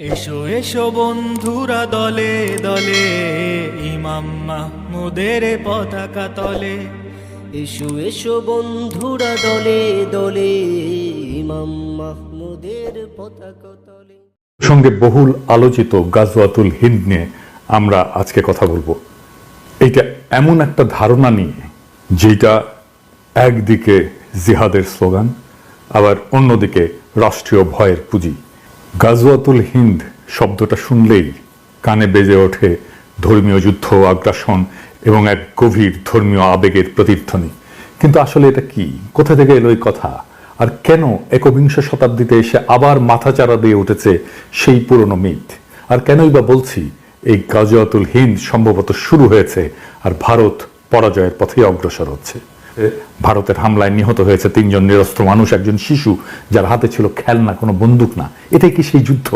এসো এসো বন্ধুরা দলে দলে ইমাম মাহমুদের পতাকা তলে। এসো এসো বন্ধুরা দলে দলে ইমাম মাহমুদের পতাকা তলে। সঙ্গে বহুল আলোচিত গাজওয়াতুল হিন্দ নিয়ে আমরা আজকে কথা বলব। এইটা এমন একটা ধারণা নিয়ে যেটা একদিকে জিহাদের স্লোগান আবার অন্যদিকে রাষ্ট্রীয় ভয়ের পুঁজি। গাজওয়াতুল হিন্দ শব্দটা শুনলেই কানে বেজে ওঠে ধর্মীয় যুদ্ধ আগ্রাসন এবং এক গভীর ধর্মীয় আবেগের প্রতিধ্বনি। কিন্তু আসলে এটা কি? কোথা থেকে এলো এই কথা? আর কেন একবিংশ শতাব্দীতে এসে আবার মাথাচাড়া দিয়ে উঠেছে সেই পুরনো মিথ? আর কেনই বা বলছি, এই গাজওয়াতুল হিন্দ সম্ভবত শুরু হয়েছে আর ভারত পরাজয়ের পথে অগ্রসর হচ্ছে। ভারতের হামলায় নিহত হয়েছে তিনজন নিরস্ত্র মানুষ, একজন শিশু যার হাতে ছিল খেলনা, কোনো বন্দুক না। এটাই কি সেই যুদ্ধ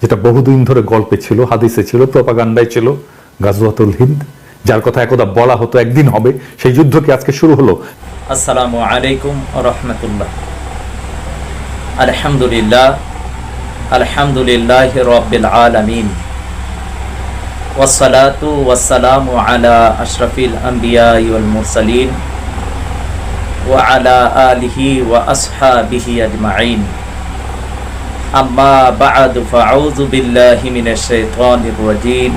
যেটা বহুদিন ধরে গল্পে ছিল, হাদিসে ছিল, প্রপাগান্ডায় ছিল, গাজওয়াতুল হিন্দ? যার কথা একদা বলা হতো, একদিন হবে, সেই যুদ্ধ কি আজকে শুরু হলো? আসসালামু আলাইকুম রহমতুল্লাহ। আলহামদুলিল্লাহ আলহামদুলিল্লাহ রবিল আলমিন। ওয়াসালাতু ওয়াসালামু আলা আশরাফিল আম্বিয়া ইউল وعلى آله وأصحابه أجمعين أما بعد فأعوذ بالله من الشيطان الرجيم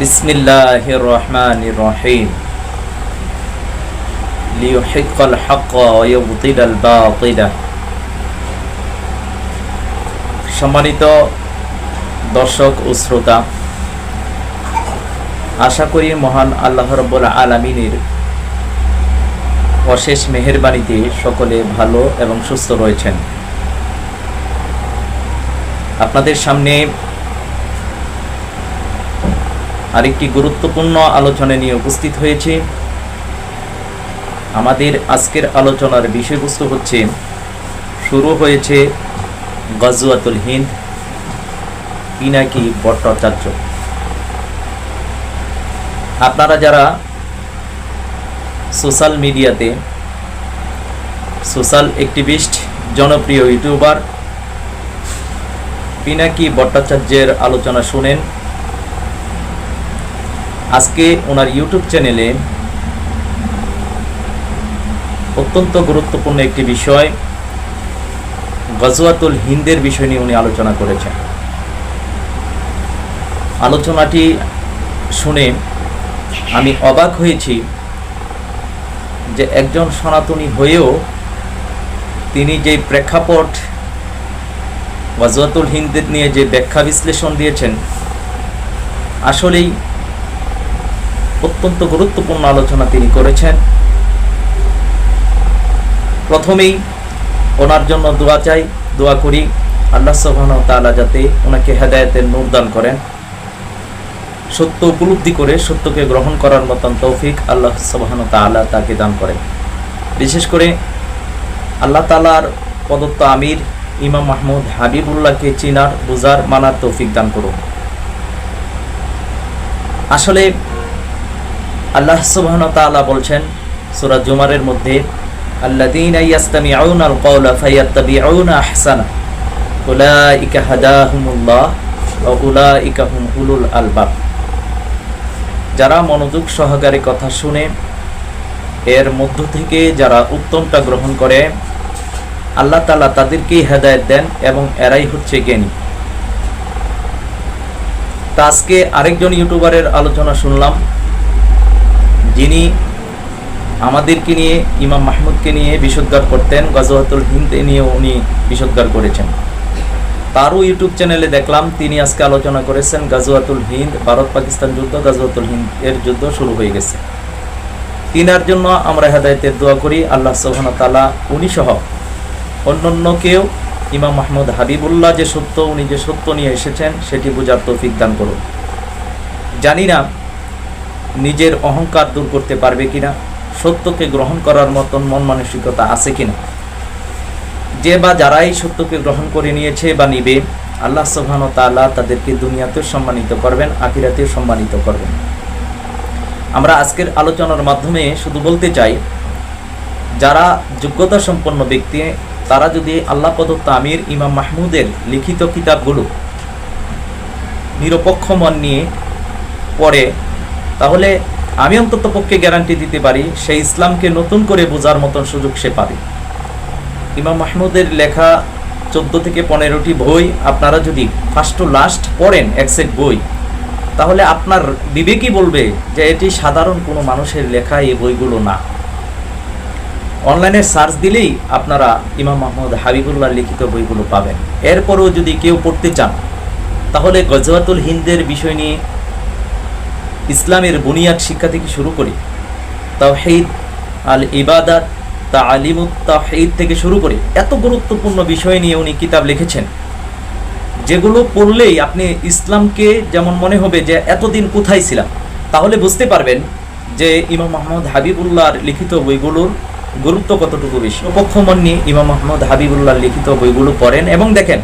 بسم الله الرحمن الرحيم ليحق الحق ويبطل الباطل সম্মানিত দর্শক ও শ্রোতা আশা করি মহান আল্লাহ রব্বুল আলমিনের অশেষ মেহেরবানিতে সকলে ভালো এবং সুস্থ রয়েছেন। আপনাদের সামনে আরেকটি গুরুত্বপূর্ণ আলোচনা নিয়ে উপস্থিত হয়েছে। আমাদের আজকের আলোচনার বিষয়বস্তু হচ্ছে, শুরু হয়েছে গজওয়াতুল হিন্দ। পিনাকি ভট্টাচার্য আপনারা যারা সোশ্যাল মিডিয়াতে সোশ্যাল অ্যাক্টিভিস্ট, জনপ্রিয় ইউটিউবার পিনাকি ভট্টাচার্যের আলোচনা শুনেন। আজকে ওনার ইউটিউব চ্যানেলে অত্যন্ত গুরুত্বপূর্ণ একটি বিষয়, গজওয়াতুল হিন্দের বিষয় নিয়ে উনি আলোচনা করেছেন। আলোচনাটি শুনে আমি অবাক হয়েছি যে একজন সনাতনী হয়েও তিনি যে প্রেক্ষাপট গজওয়াতুল হিন্দের নিয়ে যে ব্যাখ্যা বিশ্লেষণ দিয়েছেন, আসলেই অত্যন্ত গুরুত্বপূর্ণ আলোচনা তিনি করেছেন। প্রথমেই ওনার জন্য দোয়া চাই, দোয়া করি আল্লাহ সোহান তালা যাতে ওনাকে হেদায়তের নূর দান করেন। সত্য উপলব্ধি করে সত্যকে গ্রহণ করার মতন তৌফিক আল্লাহ সোহান তালা তাকে দান করেন বিশেষ করে আল্লাহ তালার প্রদত্ত আমির ইমাম মাহমুদ হাবিবুল্লাহকে চিনার বুজার মানার তৌফিক দান করুন। আসলে আল্লাহ সুবহান তাআলা বলছেন, সূরা জুমারের মধ্যে, আল্লাযীনা ইয়াস্তামিউনা আল কওলা ফায়াত্তাবিউনা আহসানা, উলাইকা হাদাহুমুল্লাহ ওয়া উলাইকা হুম উলুল আলবাব। যারা মনোযোগ সহকারে কথা শুনে, এর মধ্য থেকে যারা উত্তমটা গ্রহণ করে, আল্লাহ তালা তাদেরকেই হেদায়েত দেন এবং এরাই হচ্ছে জ্ঞানী। তা আজকে আরেকজন ইউটিউবারের আলোচনা শুনলাম। যিনি আমাদেরকে নিয়ে, ইমাম মাহমুদকে নিয়ে বিশুদ্ধার করতেন, গজওয়াতুল হিন্দ নিয়ে উনি বিশুদ্ধার করেছেন। তারও ইউটিউব চ্যানেলে দেখলাম, তিনি আজকে আলোচনা করেছেন গাজওয়াতুল হিন্দ, ভারত পাকিস্তান যুদ্ধ, গাজওয়াতুল হিন্দ এর যুদ্ধ শুরু হয়ে গেছে। তিনার জন্য আমরা হেদায়তের দোয়া করি, আল্লাহ সোহান তালা উনি সহ অন্যান্য কেউ, ইমাম মাহমুদ হাবিবুল্লাহ যে সত্য, উনি যে সত্য নিয়ে এসেছেন, সেটি বোঝার তৌফিক দান করুন। জানি না নিজের অহংকার দূর করতে পারবে কিনা, সত্যকে গ্রহণ করার মতন মন মানসিকতা আছে কিনা। যে বা যারাই সত্যকে গ্রহণ করে নিয়েছে বা নিবে, আল্লাহ সোহান তাআলা তাদেরকে দুনিয়াতেও সম্মানিত করবেন, আখিরাতেও সম্মানিত করবেন। আমরা আজকের আলোচনার মাধ্যমে শুধু বলতে চাই, যারা যোগ্যতা সম্পন্ন ব্যক্তি, তারা যদি আল্লাহ প্রদত্ত আমির ইমাম মাহমুদের লিখিত কিতাবগুলো নিরপেক্ষ মন নিয়ে পড়ে, তাহলে আমি অন্তত পক্ষে গ্যারান্টি দিতে পারি সেই ইসলামকে নতুন করে বোঝার মতন সুযোগ সে পাবে। ইমাম মাহমুদের লেখা চোদ্দ থেকে পনেরোটি বই আপনারা যদি ফার্স্ট টু লাস্ট পড়েন এক সেট বই, তাহলে আপনার বিবেকই বলবে যে এটি সাধারণ কোনো মানুষের লেখা, এই বইগুলো না। অনলাইনে সার্চ দিলেই আপনারা ইমাম মাহমুদ হাবিবুল্লাহ লিখিত বইগুলো পাবেন। এরপরও যদি কেউ পড়তে চান, তাহলে গজওয়াতুল হিন্দের বিষয় নিয়ে ইসলামের বুনিয়াদ শিক্ষা থেকে শুরু করে তাওহিদ আল ইবাদাত তা আলিমুত তাহিদ থেকে শুরু করে এত গুরুত্বপূর্ণ বিষয় নিয়ে উনি কিতাব লিখেছেন, যেগুলো পড়লেই আপনি ইসলামকে যেমন মনে হবে যে এতদিন কোথায় ছিলাম, তাহলে বুঝতে পারবেন যে ইমাম মাহমুদ হাবিবুল্লাহর লিখিত বইগুলোর গুরুত্ব কতটুকু বেশি। পক্ষমন নিয়ে ইমাম মাহমুদ হাবিবুল্লাহর লিখিত বইগুলো পড়েন এবং দেখেন,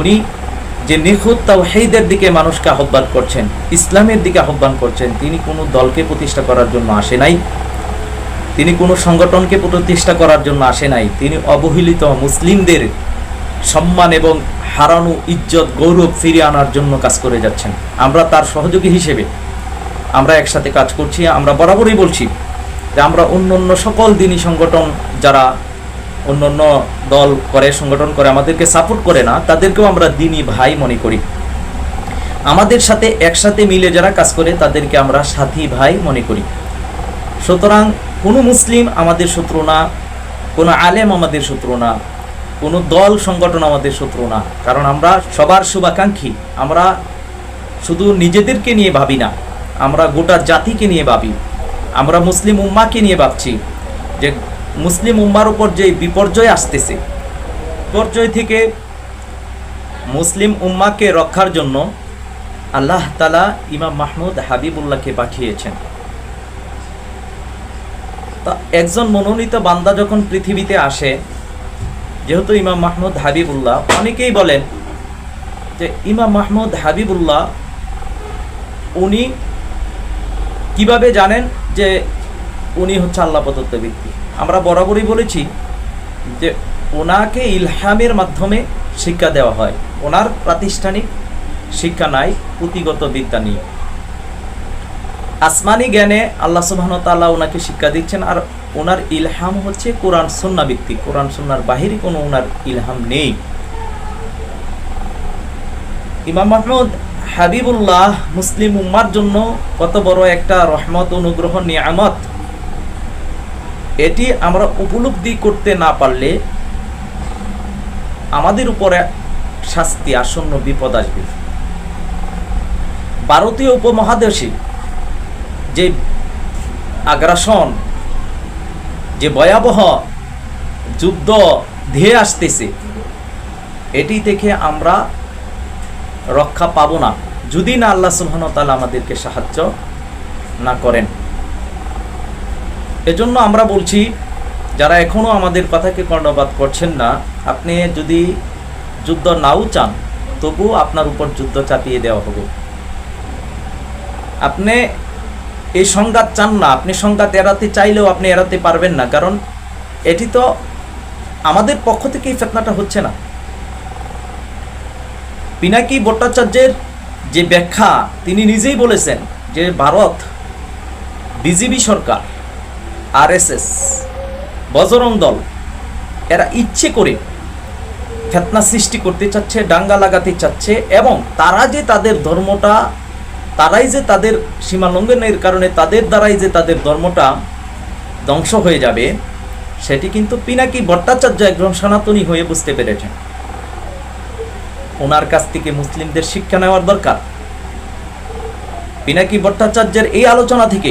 উনি যে নিখুঁত তাওহীদের দিকে মানুষকে আহ্বান করছেন, ইসলামের দিকে আহ্বান করছেন, তিনি কোনো দলকে প্রতিষ্ঠা করার জন্য আসে নাই। তিনি কোনো সংগঠনকে প্রতিষ্ঠা করার জন্য আসে নাই। তিনি অবহেলিত মুসলিমদের সম্মান এবং হারানো ইজ্জত, গৌরব ফিরিয়ে আনার জন্য কাজ করে যাচ্ছেন। আমরা তার সহযোগী হিসেবে আমরা একসাথে কাজ করছি। আমরা বরাবরই বলছি যে আমরা অন্য অন্য সকল দিনই সংগঠন যারা অন্য অন্য দল করে, সংগঠন করে, আমাদেরকে সাপোর্ট করে না, তাদেরকেও আমরা দিনই ভাই মনে করি। আমাদের সাথে একসাথে মিলে যারা কাজ করে, তাদেরকে আমরা সাথী ভাই মনে করি। সুতরাং কোনো মুসলিম আমাদের শত্রু না, কোনো আলেম আমাদের শত্রু না, কোনো দল, সংগঠন আমাদের শত্রু না। কারণ আমরা সবার শুভাকাঙ্ক্ষী, আমরা শুধু নিজেদেরকে নিয়ে ভাবি না, আমরা গোটা জাতিকে নিয়ে ভাবি, আমরা মুসলিম উম্মাকে নিয়ে ভাবছি যে মুসলিম উম্মার উপর যে বিপর্যয় আসতেছে, বিপর্যয় থেকে মুসলিম উম্মাকে রক্ষার জন্য আল্লাহ তালা ইমাম মাহমুদ হাবিবুল্লাহকে পাঠিয়েছেন। একজন মনোনীত বান্দা যখন পৃথিবীতে আসে, যেহেতু ইমাম মাহমুদ হাবিবুল্লাহ, অনেকেই বলেন যে ইমাম মাহমুদ হাবিবুল্লাহ, উনি কীভাবে জানেন যে উনি হচ্ছে আল্লাহ প্রদত্ত ব্যক্তি আমরা বরাবরই বলেছি যে ওনাকে ইলহামের মাধ্যমে শিক্ষা দেওয়া হয়। ওনার প্রাতিষ্ঠানিক শিক্ষা নাই, পুঁথিগত বিদ্যা নিয়ে। আসমানি জ্ঞানে আল্লাহ সুবহান তাআলা ওনাকে শিক্ষা দিচ্ছেন আর ওনার ইলহাম হচ্ছে কোরআন সন্না ব্যক্তি কোরআন সন্ন্যার বাহিরে কোনো ওনার ইলহাম নেই। ইমাম মাহমুদ, হাবিবুল্লাহ মুসলিম উম্মার জন্য কত বড় একটা রহমত, অনুগ্রহ, নিয়ামত। এটি আমরা উপলব্ধি করতে না পারলে আমাদের উপরে শাস্তি আসন্ন বিপদ আসবে। ভারতীয় উপমহাদেশে যে আগ্রাসন, যে ভয়াবহ যুদ্ধ ধেয়ে আসতেছে, এটি থেকে আমরা রক্ষা পাব না। যদি না আল্লাহ সুবহান তাআলা আমাদেরকে সাহায্য না করেন। এজন্য আমরা বলছি, যারা এখনও আমাদের কথাকে কর্ণপাত করছেন না, আপনি যদি যুদ্ধ নাও চান তবু আপনার উপর যুদ্ধ চাপিয়ে দেওয়া হবে। আপনি এই সংঘাত চান না। আপনি সংঘাত এড়াতে চাইলেও আপনি এড়াতে পারবেন না। কারণ এটি তো আমাদের পক্ষ থেকে এই ফেতনাটা হচ্ছে না। পিনাকি ভট্টাচার্যের যে ব্যাখ্যা, তিনি নিজেই বলেছেন যে ভারত বিজেপি সরকার, আরএসএস, বজরং দল, এরা ইচ্ছে করে ফেতনা সৃষ্টি করতে চাচ্ছে, ডাঙ্গা লাগাতে চাচ্ছে এবং তারা যে তাদের ধর্মটা তারাই যে তাদের সীমা লঙ্ঘনের কারণে তাদের দ্বারাই যে তাদের ধর্মটা ধ্বংস হয়ে যাবে, সেটি কিন্তু পিনাকি ভট্টাচার্য একজন সনাতনী হয়ে বুঝতে পেরেছেন। ওনার কাছ থেকে মুসলিমদের শিক্ষা নেওয়ার দরকার। পিনাকি ভট্টাচার্যের এই আলোচনা থেকে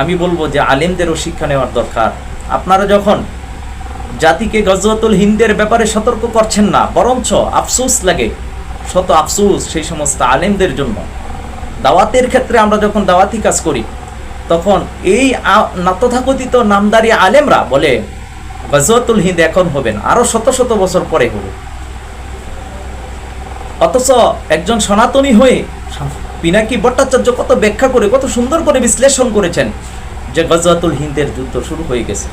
আমি বলব যে আলেমদেরও শিক্ষা নেওয়ার দরকার। আপনারা যখন জাতিকে গজওয়াতুল হিন্দের ব্যাপারে সতর্ক করছেন না, বরঞ্চ আফসোস লাগে, শত আফসোস সেই সমস্ত আলেমদের জন্য। দাওয়াতের ক্ষেত্রে আমরা যখন দাওয়াতি কাজ করি, তখন এই তথাকথিত নামদারি আলেমরা বলে, গজওয়াতুল হিন্দ এখন হবে না, আরও শত শত বছর পরে হবে। অথচ একজন সনাতনী হয়ে পিনাকি ভট্টাচার্য কত ব্যাখ্যা করে, কত সুন্দর করে বিশ্লেষণ করেছেন যে গজওয়াতুল হিন্দের যুদ্ধ শুরু হয়ে গেছে।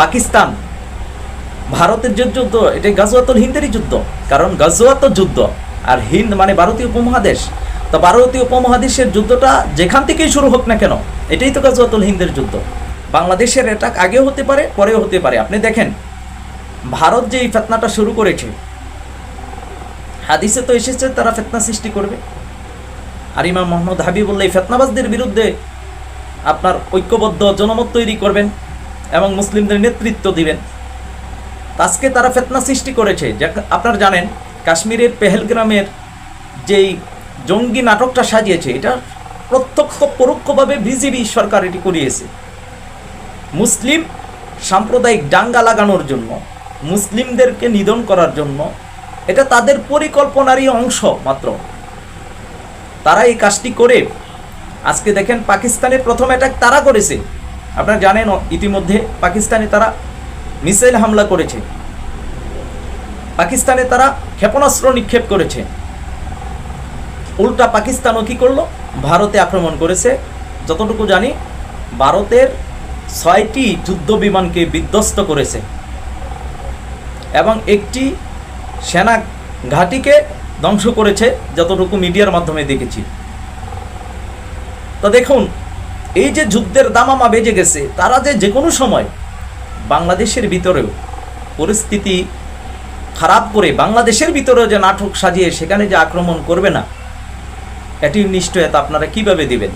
পাকিস্তান, ভারতের যে যুদ্ধ এটা গাজওয়াতুল হিন্দেরই যুদ্ধ, কারণ গাজওয়াত যুদ্ধ, আর হিন্দ মানে ভারতীয় উপমহাদেশ। তো ভারতীয় উপমহাদেশের যুদ্ধটা যেখান থেকেই শুরু হোক না কেন, এটাই তো গাজওয়াতুল হিন্দের যুদ্ধ। বাংলাদেশের অ্যাটাক আগেও হতে পারে, পরেও হতে পারে। আপনি দেখেন, ভারত যে এই ফেতনাটা শুরু করেছে, হাদিসে তো এসেছে তারা ফেতনা সৃষ্টি করবে। আর ইমাম মোহাম্মদ হাবিবুল্লাহ এই ফেতনাবাজদের বিরুদ্ধে আপনার ঐক্যবদ্ধ জনমত তৈরি করবেন এবং মুসলিমদের নেতৃত্ব দিবেন। আজকে তারা ফেতনা সৃষ্টি করেছে। যা আপনারা জানেন, কাশ্মীরের পেহেলগ্রামের যেই জঙ্গি নাটকটা সাজিয়েছে। এটা প্রত্যক্ষ পরোক্ষভাবে বিজেপি সরকার এটি করিয়েছে। মুসলিম সাম্প্রদায়িক ডাঙ্গা লাগানোর জন্য, মুসলিমদেরকে নিধন করার জন্য, এটা তাদের পরিকল্পনারই অংশ মাত্র। তারা এই কাজটি করে, আজকে দেখেন পাকিস্তানে প্রথম অ্যাটাক তারা করেছে। আপনারা জানেন, ইতিমধ্যে পাকিস্তানে তারা মিসাইল হামলা করেছে। পাকিস্তানে তারা ক্ষেপণাস্ত্র নিক্ষেপ করেছে। উল্টা পাকিস্তানও কি করল? ভারতে আক্রমণ করেছে। যতটুকু জানি, ভারতের ছয়টি যুদ্ধ বিমানকে বিধ্বস্ত করেছে। এবং একটি সেনা ঘাঁটিকে ধ্বংস করেছে, যতটুকু মিডিয়ার মাধ্যমে দেখেছি। তো দেখুন, এই যে যুদ্ধের দামামা বেজে গেছে, তারা যে যে কোনো সময় বাংলাদেশের ভিতরেও পরিস্থিতি খারাপ করে বাংলাদেশের ভিতরেও যে নাটক সাজিয়ে সেখানে যে আক্রমণ করবে না এটির নিশ্চয়তা আপনারা কীভাবে দিবেন?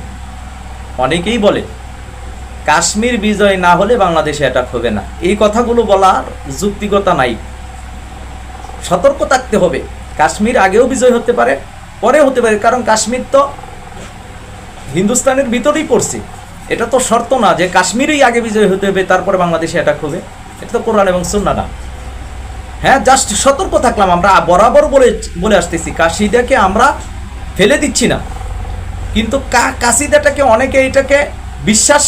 অনেকেই বলে, কাশ্মীর বিজয় না হলে বাংলাদেশে অ্যাটাক হবে না। এই কথাগুলো বলার যুক্তিকতা নাই। সতর্ক থাকতে হবে। কাশ্মীর আগেও বিজয় হতে পারে পরে হতে পারে, কারণ কাশ্মীর তো হিন্দুস্তানের ভিতরেই পড়ছে। এটা তো শর্ত না যে কাশ্মীরেই আগে বিজয় হতে হবে, তারপরে বাংলাদেশে অ্যাটাক হবে। এটা তো কোরআন এবং সুন্না না। হ্যাঁ জাস্ট সতর্ক থাকলাম আমরা, বরাবর বলে বলে আসতেছি। কাশিদাকে আমরা ফেলে দিচ্ছি না। কিন্তু কাসিদাটাকে অনেকে এটাকে বিশ্বাস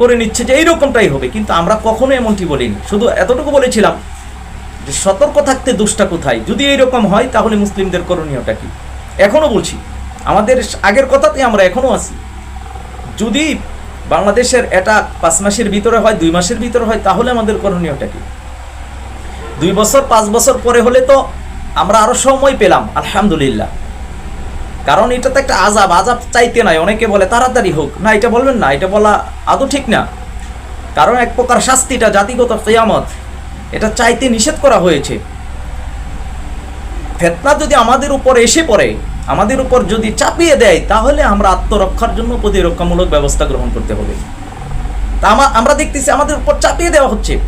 করে নিচ্ছে যে এইরকমটাই হবে, কিন্তু আমরা কখনো এমনটি বলিনি। শুধু এতটুকু বলেছিলাম যে সতর্ক থাকতে দুষ্টা কোথায়? যদি এইরকম হয়, তাহলে মুসলিমদের করণীয়টা কি? এখনও বলছি, আমাদের আগের কথাতেই আমরা এখনও আছি। যদি বাংলাদেশের এটা পাঁচ মাসের ভিতরে হয়, দুই মাসের ভিতরে হয়, তাহলে আমাদের করণীয়টা কি? দুই বছর, পাঁচ বছর পরে হলে তো আমরা আরও সময় পেলাম, আলহামদুলিল্লাহ। কারণ এটা তো একটা আজাব আজাব চাইতে নাই, অনেকে বলে তাড়াতাড়ি হোক। না, এটা বলবেন না, এটা বলা আদৌ ঠিক না। কারণ এক প্রকার শাস্তিটা জাতিগত কেয়ামত, এটা চাইতে নিষেধ করা হয়েছে। ফেতনা যদি আমাদের উপর এসে পড়ে, আমাদের উপর যদি চাপিয়ে দেয়, তাহলে আমরা আত্মরক্ষার জন্য প্রতিরক্ষামূলক ব্যবস্থা গ্রহণ করতে হবে। তা আমা- আমরা দেখতেছি আমাদের উপর চাপিয়ে দেওয়া হচ্ছে।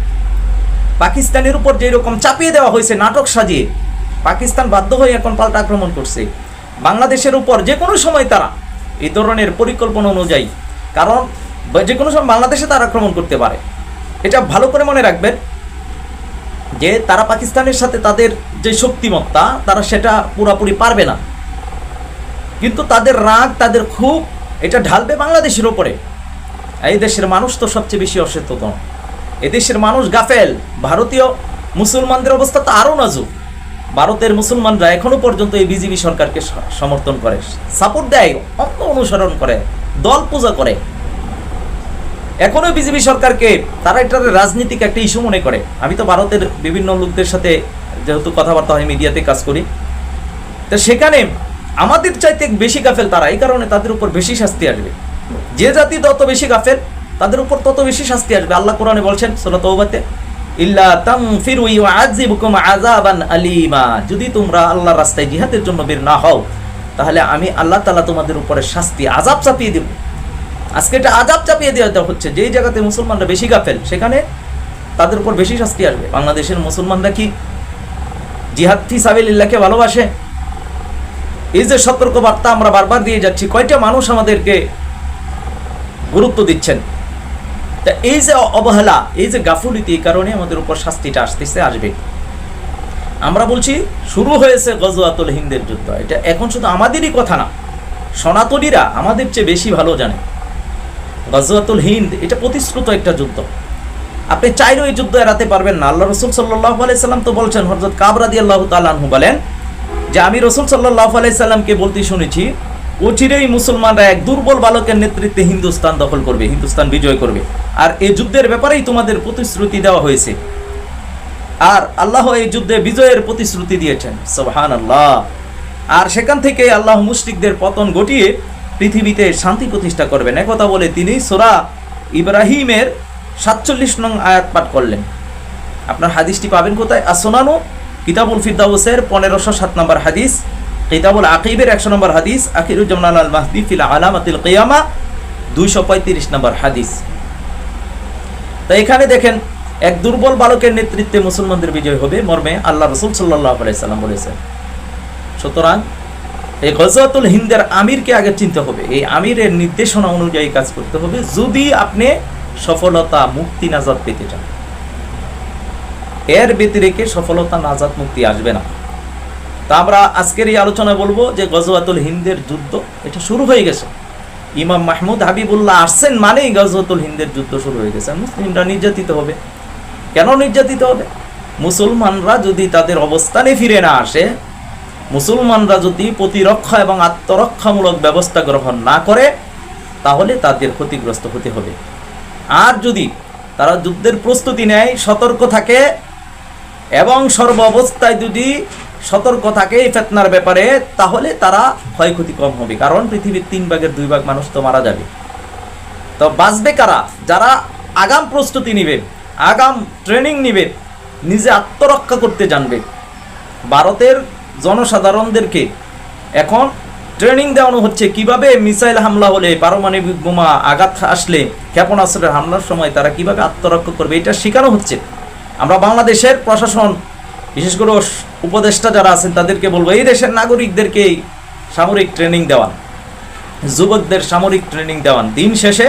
পাকিস্তানের উপর যেই রকম চাপিয়ে দেওয়া হয়েছে নাটক সাজিয়ে, পাকিস্তান বাধ্য হয়ে এখন পাল্টা আক্রমণ করছে। বাংলাদেশের উপর যে কোনো সময় তারা এই ধরনের পরিকল্পনা অনুযায়ী, কারণ যে কোনো সময় বাংলাদেশে তারা আক্রমণ করতে পারে। এটা ভালো করে মনে রাখবেন যে তারা পাকিস্তানের সাথে তাদের যে শক্তিমত্তা, তারা সেটা পুরোপুরি পারবে না। কিন্তু তাদের রাগ, তাদের খুব এটা ঢালবে বাংলাদেশের ওপরে এই দেশের মানুষ তো সবচেয়ে বেশি অসচেতন। এদেশের মানুষ গাফেল। ভারতীয় মুসলমানদের অবস্থা তো আরও নাজুক। ভারতের মুসলমানরা এখনও পর্যন্ত এই বিজেপি সরকারকে সমর্থন করে। সাপোর্ট দেয় অন্য অনুসরণ করে, দল পূজা করে। এখনও বিজেপি সরকারকে, তারা এটার রাজনীতিক একটা ইস্যু মনে করে। আমি তো ভারতের বিভিন্ন লোকদের সাথে যেহেতু কথাবার্তা হয়, মিডিয়াতে কাজ করি। তো সেখানে আমাদের চাইতে বেশি গাফেল তারা, এই কারণে তাদের উপর বেশি শাস্তি আসবে। যে জাতি তত বেশি গাফেল, তাদের উপর তত বেশি শাস্তি আসবে। আল্লাহ কোরআনে বলছেন, সূরা তওবাতে ইল্লা তানফিরু ইউআযিবুকুম আযাবান আলীমা। যদি তোমরা আল্লাহর রাস্তায় জিহাদের জন্য বের না হও, তাহলে আমি আল্লাহ তাআলা তোমাদের উপরে শাস্তি, আযাব চাপিয়ে দেব। আজকে এটা আযাব চাপিয়ে দেওয়া হচ্ছে। যেই জায়গাতে মুসলমানরা বেশি গাফেল, সেখানে তাদের উপর বেশি শাস্তি আসবে। বাংলাদেশের মুসলমানরা কি জিহাদ ফি সাবিলিল্লাহকে ভালোবাসে? এই যে সতর্ক বার্তা আমরা বারবার দিয়ে যাচ্ছি, কয়টা মানুষ আমাদেরকে গুরুত্ব দিচ্ছেন? তা এই যে অবহেলা, এই যে গাফুলিতি এই কারণে আমাদের উপর শাস্তিটা আসতেছে, আসবে। আমরা বলছি, শুরু হয়েছে গজওয়াতুল হিন্দের যুদ্ধ। এটা এখন শুধু আমাদেরই কথা না, সনাতনীরা আমাদের চেয়ে বেশি ভালো জানে। গজওয়াতুল হিন্দ, এটা প্রতিশ্রুত একটা যুদ্ধ। আপনি চাইলেও এই যুদ্ধ এড়াতে পারবেন না। আল্লাহ রসুল সাল্লাহ আলাইসাল্লাম তো বলছেন হরজত কাবরাদি আল্লাহ তালাহু বলেন যে, আমি রসুল সাল্লাহ আলাইসাল্লামকে বলতে শুনেছি অচিরেই মুসলমানরা এক দুর্বল বালকের নেতৃত্বে হিন্দুস্তান দখল করবে, হিন্দুস্তান বিজয় করবে। আর এই যুদ্ধের ব্যাপারেই তোমাদের প্রতিশ্রুতি দেওয়া হয়েছে। আর আল্লাহ এই যুদ্ধে বিজয়ের প্রতিশ্রুতি দিয়েছেন সোহান আল্লাহ আর সেখান থেকে আল্লাহ মুশরিকদের পতন ঘটিয়ে পৃথিবীতে শান্তি প্রতিষ্ঠা করবেন। একথা বলে তিনি সোরা ইব্রাহিমের সাতচল্লিশ নং আয়াত পাঠ করলেন। আপনার হাদিসটি পাবেন কোথায়? আর আসোনানো কিতাবুল ফিরদাউসের পনেরোশো সাত নম্বর হাদিস। কিতাবুল আকিবের একশো নম্বর হাদিস আকিরুজ্জামান আল মাহদি ফিল আলামাতিল কিয়ামা, দুইশো পঁয়ত্রিশ নম্বর হাদিস। তো এখানে দেখেন, এক দুর্বল বালকের নেতৃত্বে মুসলমানদের বিজয় হবে, মর্মে আল্লাহ রসুল সাল্লাহ সাল্লাম বলেছেন। সুতরাং, এই গজওয়াতুল হিন্দের আমিরকে আগে চিনতে হবে। এই আমিরের নির্দেশনা অনুযায়ী কাজ করতে হবে, যদি আপনি সফলতা মুক্তি নাজাদ পেতে চান। এর ব্যতিরেকে সফলতা নাজাদ মুক্তি আসবে না। তা আমরা আজকের এই আলোচনায় বলব যে গজওয়াতুল হিন্দের যুদ্ধ এটা শুরু হয়ে গেছে। ইমাম মাহমুদ হাবিবুল্লাহ আসছেন মানেই গজওয়াতুল হিন্দের যুদ্ধ শুরু হয়ে গেছে। মুসলিমরা নির্যাতিত হবে। কেন নির্যাতিত হবে? মুসলমানরা যদি তাদের অবস্থানে ফিরে না আসে, মুসলমানরা যদি প্রতিরক্ষা এবং আত্মরক্ষামূলক ব্যবস্থা গ্রহণ না করে, তাহলে তাদের ক্ষতিগ্রস্ত হতে হবে। আর যদি তারা যুদ্ধের প্রস্তুতি নেয়, সতর্ক থাকে এবং সর্ব অবস্থায় যদি সতর্ক থাকে এই ফেতনার ব্যাপারে, তাহলে তারা ক্ষয়ক্ষতি কম হবে। কারণ পৃথিবীর তিন ভাগের দুই ভাগ মানুষ তো মারা যাবে। তো বাঁচবে কারা? যারা আগাম প্রস্তুতি নিবে, আগাম ট্রেনিং নিবে, নিজে আত্মরক্ষা করতে জানবে। ভারতের জনসাধারণদেরকে এখন ট্রেনিং দেওয়ানো হচ্ছে। কীভাবে মিসাইল হামলা হলে, পারমাণবিক বোমা আঘাত আসলে, ক্ষেপণাস্ত্রের হামলার সময় তারা কীভাবে আত্মরক্ষা করবে, এটা শেখানো হচ্ছে। আমরা বাংলাদেশের প্রশাসন বিশেষ করে উপদেষ্টা যারা আছেন, তাদেরকে বলব, এই দেশের নাগরিকদেরকে সামরিক ট্রেনিং দেওয়ান। যুবকদের সামরিক ট্রেনিং দেওয়ান। দিন শেষে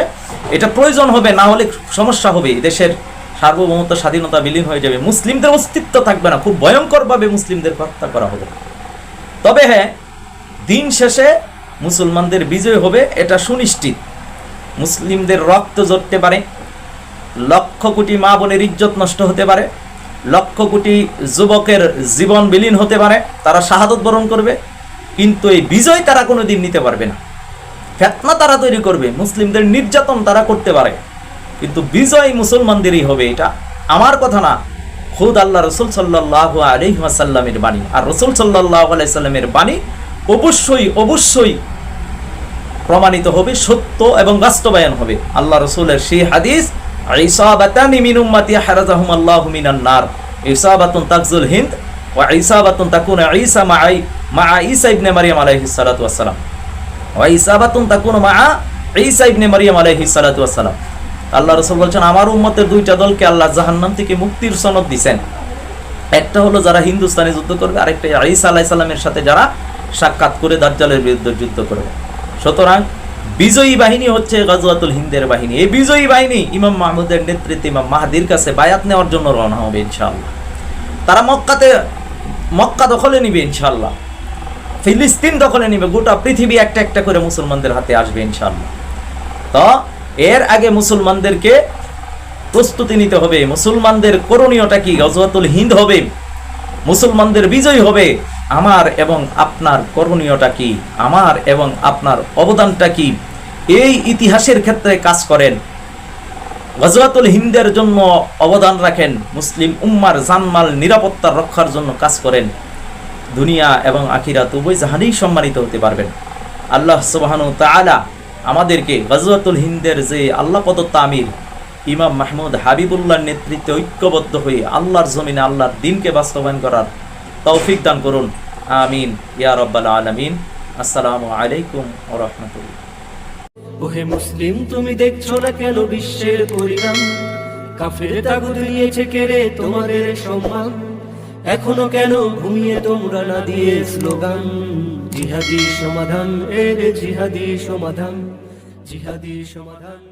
এটা প্রয়োজন হবে, না হলে সমস্যা হবে। দেশের সার্বভৌমত্ব, স্বাধীনতা, বিলীন হয়ে যাবে। মুসলিমদের অস্তিত্ব থাকবে না, খুব ভয়ঙ্করভাবে মুসলিমদের হত্যা করা হবে। তবে হ্যাঁ দিন শেষে মুসলমানদের বিজয় হবে, এটা সুনিশ্চিত। মুসলিমদের রক্ত জড়তে পারে, লক্ষ কোটি মা বোনের ইজ্জত নষ্ট হতে পারে। লক্ষ কোটি যুবকের জীবন বিলীন হতে পারে, তারা শাহাদত বরণ করবে, কিন্তু এই বিজয় তারা কোনো দিন নিতে পারবে না। ফেতনা তারা তৈরি করবে, মুসলিমদের নির্যাতন তারা করতে পারে। কিন্তু বিজয় মুসলমানদেরই হবে এটা আমার কথা না। খুদ আল্লাহ রসুল সাল্লাহ আলহিমাসাল্লামের বাণী। আর রসুল সাল্লাহ আলাইসাল্লামের বাণী অবশ্যই অবশ্যই প্রমাণিত হবে, সত্য এবং বাস্তবায়ন হবে। আল্লাহ রসুলের সেই হাদিস আমার উম্মতের দুইটা দলকে আল্লাহ জাহান্নাম থেকে মুক্তির সনদ দিবেন একটা হলো যারা হিন্দুস্তানে যুদ্ধ করবে, আরেকটা ঈসা আলাইহিস সালামের সাথে যারা সাক্ষাৎ করে দাজ্জালের বিরুদ্ধে যুদ্ধ করবে। সুতরাং বিজয়ী বাহিনী হচ্ছে গজওয়াতুল হিন্দের বাহিনী। এই বিজয়ী বাহিনী ইমাম মাহমুদের নেতৃত্বে ইমাম মাহাদির কাছে বায়াত নেওয়ার জন্য রওনা হবে ইনশাআল্লাহ। তারা মক্কাতে, মক্কা দখলে নিবে ইনশাআল্লাহ। ফিলিস্তিন দখলে নিবে, গোটা পৃথিবী একটা একটা করে মুসলমানদের হাতে আসবে ইনশাআল্লাহ। তো এর আগে মুসলমানদেরকে প্রস্তুতি নিতে হবে। মুসলমানদের করণীয়টা কি? গজওয়াতুল হিন্দ হবে, মুসলমানদের বিজয় হবে। আমার এবং আপনার করণীয়টা কি? আমার এবং আপনার অবদানটা কি? এই ইতিহাসের ক্ষেত্রে কাজ করেন। গজওয়াতুল হিন্দের জন্য অবদান রাখেন। মুসলিম উম্মার জানমাল নিরাপত্তা রক্ষার জন্য কাজ করেন। দুনিয়া এবং আখিরাত উভয় জাহানেই সম্মানিত হতে পারবেন। আল্লাহ সুবহানু তাআলা আমাদেরকে গজওয়াতুল হিন্দের যে আল্লাহ প্রদত্ত আমির ইমাম মাহমুদ হাবিবুল্লাহর নেতৃত্বে ঐক্যবদ্ধ হয়ে আল্লাহর জমিনে আল্লাহর দিনকে বাস্তবায়ন করার তৌফিক দান করুন। আমিন। ইয়া রব্বাল আলামিন। আসসালামু আলাইকুম ওয়া রাহমাতুল্লাহ। ওহে মুসলিম, তুমি দেখছ না কেন বিশ্বের পরিণাম? কাফের তাগুদ নিয়েছে কেড়ে তোমাদের সম্মান। এখনও কেন ঘুমিয়ে তোমরা না দিয়ে স্লোগান? জিহাদি সমাধান, এর জিহাদি সমাধান। জিহাদি সমাধান।